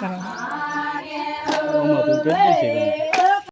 કરવા